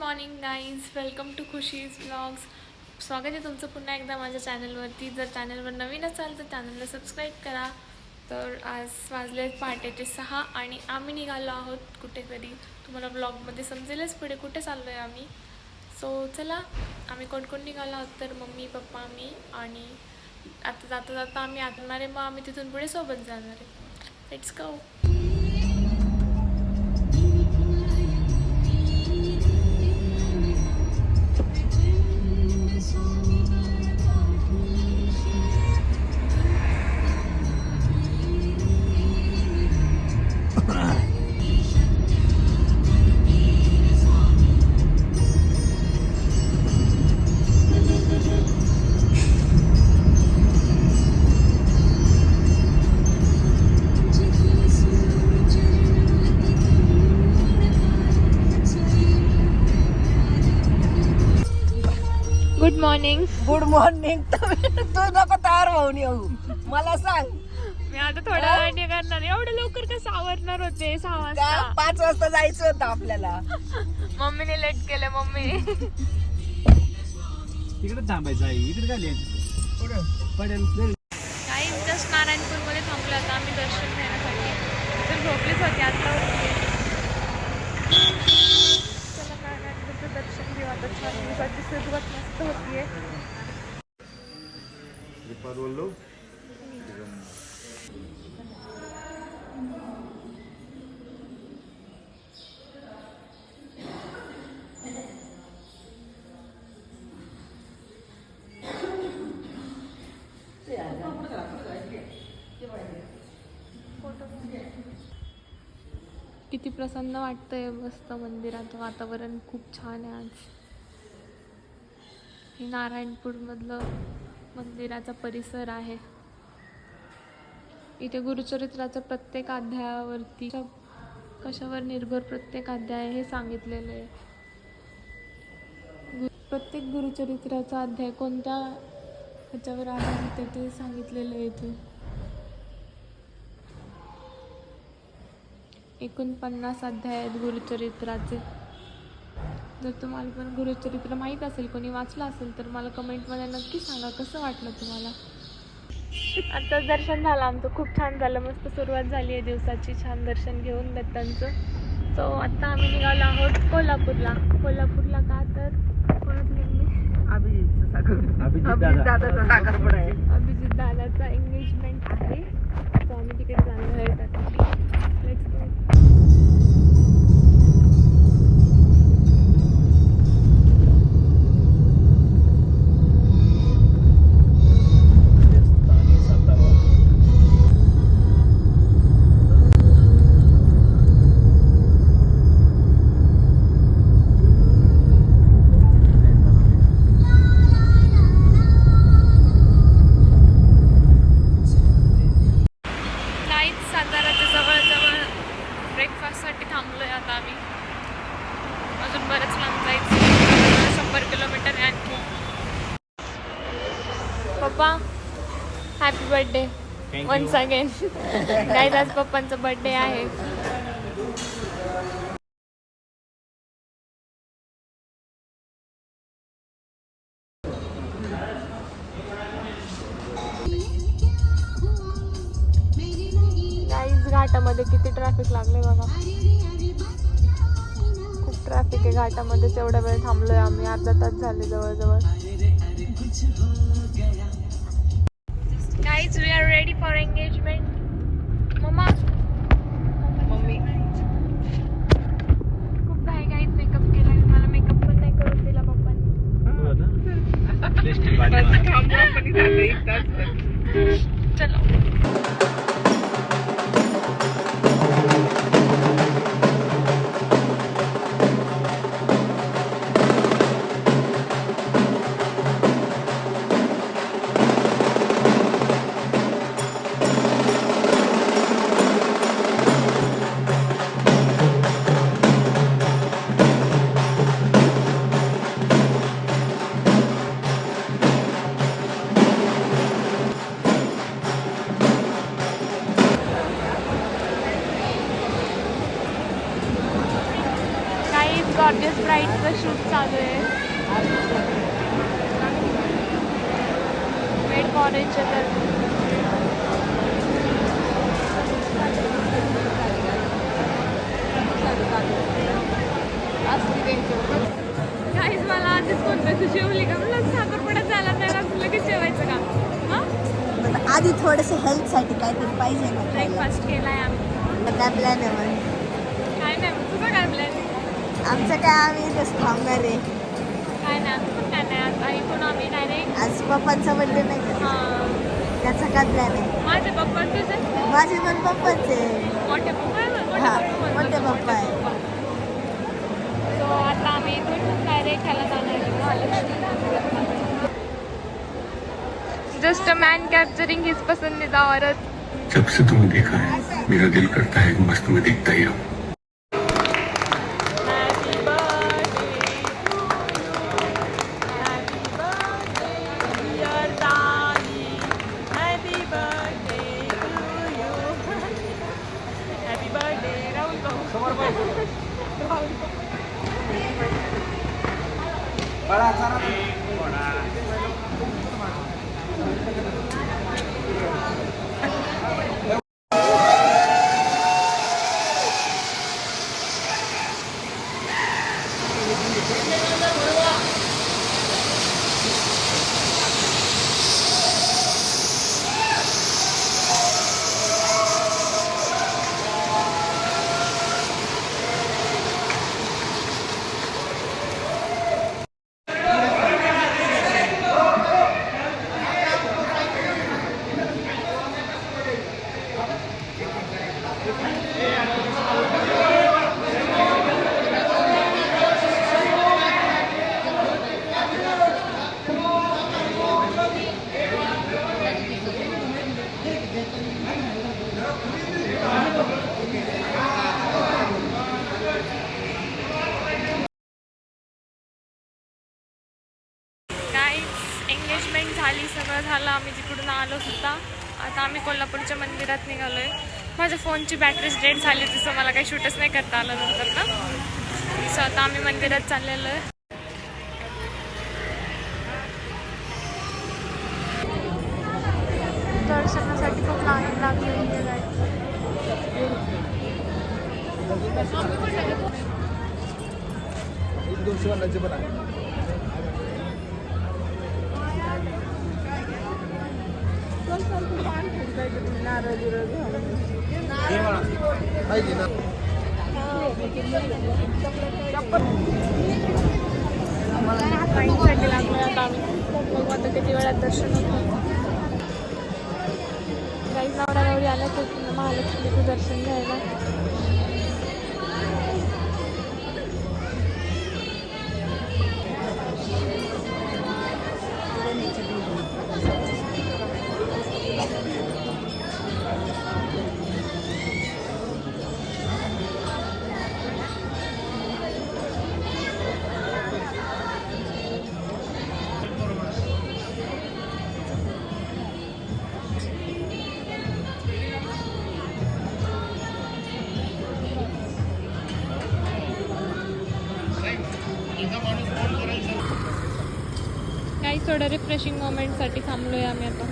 Morning guys welcome to Khushi's blogs स्वागत आहे तुमचं पुन्हा एकदा माझ्या चॅनलवरती जर चॅनलवर नवीन असाल तर चॅनलला सबस्क्राईब करा. तर आज वाजले आहेत पहाटेचे सहा आणि आम्ही निघालो आहोत कुठेतरी. तुम्हाला ब्लॉगमध्ये समजेलच पुढे कुठे चाललो आहे आम्ही. सो चला आम्ही कोण कोण निघालो आहोत? तर मम्मी पप्पा मी आणि आता जाता जाता आम्ही आणणार आहे मग आम्ही तिथून पुढे सोबत जाणार आहे. Let's go morning good morning तू नको तयार होऊन येऊ. मला सांग. मी आता थोड्या वेळाने करणार एवढं लवकर कसं आवरणार होते? सहा पाच वाजता जायचं होतं आपल्याला. मम्मीने लेट केलं मम्मी. तिकडे थांबायचं आहे इकडे काय पडेल. काही जस्ट नारायणपूरमध्ये थांबलो आता आम्ही दर्शन घेण्यासाठी. तर झोपलीच होती आता उठली. चला नारायणपूरचं दर्शन घेऊ आता छान दिवसाची सुरुवात मस्त होतीये. किती प्रसन्न वाटतंय मस्त मंदिरात वातावरण. खूप छान आहे आज. नारायणपूरमधलं मंदिराचा परिसर आहे. इथे गुरुचरित्राचं प्रत्येक अध्यायावरती कशावर निर्भर प्रत्येक अध्याय हे सांगितलेलं आहे. प्रत्येक गुरुचरित्राचा अध्याय कोणत्या ह्याच्यावर आधारित आहे ते सांगितलेलं आहे इथे. एकूण पन्नास अध्याय आहेत गुरुचरित्राचे. जर तुम्हाला पण गुरुचरित्र माहीत असेल कोणी वाचलं असेल तर मला कमेंटमध्ये नक्की सांगा. कसं वाटलं तुम्हाला? आता दर्शन झालं आमचं. खूप छान झालं. मस्त सुरुवात झाली आहे दिवसाची. छान दर्शन घेऊन दत्तांचं. सो आत्ता आम्ही निघालो आहोत कोल्हापूरला. कोल्हापूरला का तर? अभिजित अभिजित दादा. दादाचा साखरपुडा आहे. अभिजित दादाचा एंगेजमेंट आहे. सो आम्ही तिकडे जाणार आहे. त्यासाठी बर्थडे वन्स. अगेन काही आज पप्पांचा बर्थडे आहे. घाटामध्ये किती ट्रॅफिक लागले बघा. खूप ट्रॅफिक आहे घाटामध्येच एवढा वेळ थांबलोय आम्ही अर्धा तास झाले जवळजवळ. Guys, we are ready for engagement. Mama mummy खूप घाई घाईत मेकअप केला मला मेकअप पण नाही करून दिला पप्पांनी गॉर्जियस ब्राईटचं शूट चालू आहे. मेड कॉलेजच्या तर. काहीच मला आधीच कोणतं तू जेवली का? लगेच जेवायचं का? हां? आधी थोडस हेल्थसाठी काहीतरी पाहिजे. ब्रेकफास्ट केलाय आम्ही. तर काय प्लॅन आहे मग काय नाही मग तुझं काय प्लॅन आमचं काय आम्ही इथंच थांबणार आहे काय नाही आमचं पण काय नाही. आज ऐकून आम्ही डायरेक्ट आज पप्पांचा बर्थडे नाही का? हां. त्याचा काय प्लॅन आहे? माझे पप्पा तुझे? माझे पण पप्पाच आहे. मोठे पप्पा? हा, मोठे पप्पा. आहे. सो आता आम्ही इथून डायरेक्ट ह्याला जाणार आहे. Mahalakshmi just a man capturing his पसंदीदा औरत. जब से तुम्हें देखा है मेरा दिल करता है मस्त में दिखता ही रहूं। भाऊ. काहीच एंगेजमेंट झाली सगळं झालं आम्ही तिकडून आलो सुद्धा. आता आम्ही कोल्हापूरच्या मंदिरात निघालोय. माझ्या फोनची बॅटरीच डेड झाली तसं मला काही शूटच नाही करता आलं नंतर ना सो आता आम्ही मंदिरात चाललेलो आहे. दर्शनासाठी खूप लाईन लागलेली आहे guys. दोन शिवणाचे पण आहे पाहिजे ना. लाईनसाठी लागलो आता आम्ही बघू आता किती वेळात दर्शन होतं काही नवरा नवरी आल्या तर महालक्ष्मीचं दर्शन घ्यायला थोडं रिफ्रेशिंग मोमेंटसाठी थांबलोय आम्ही आता.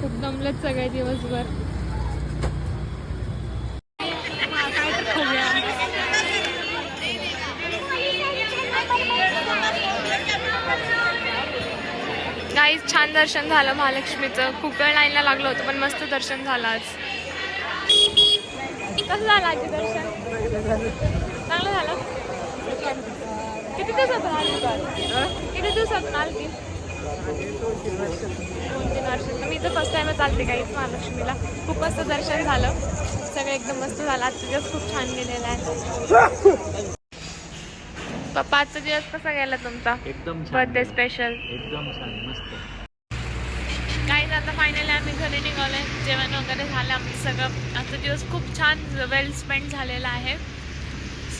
खूप दमलंच सगळे दिवसभर. काय काहीच छान दर्शन झालं महालक्ष्मीचं. खूप वेळ लाईनला लागलं होतं पण मस्त दर्शन झालं आज. कसं झालं आजी दर्शन? चांगलं झालं? किती दिवसातून आली? किती दिवसातून आली दोन तीन वर्ष मी तर फर्स्ट टाइमच चालते काहीच महालक्ष्मीला. खूप मस्त दर्शन झालं. सगळं एकदम मस्त झालं. आजचा दिवस खूप छान गेलेला आहे पप्पा आजचा दिवस कसा गेला तुमचा? एकदम बर्थडे स्पेशल एकदम छान मस्त. काही आता फायनली आम्ही घरी निघालोय. जेवण वगैरे झालं. आमचं सगळं आजचा दिवस खूप छान वेल स्पेंड झालेला आहे.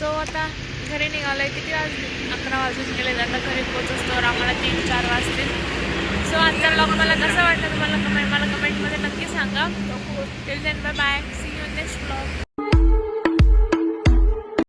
सो आता घरी निघालोय. किती वाज अकरा वाजून गेले आता घरी पोहोचतो. आम्हाला तीन चार वाजतील. सो आजचा ब्लॉग मला कसं वाटलं तुम्हाला कमेंट मला कमेंटमध्ये नक्की सांगा. Till then bye bye see you next blog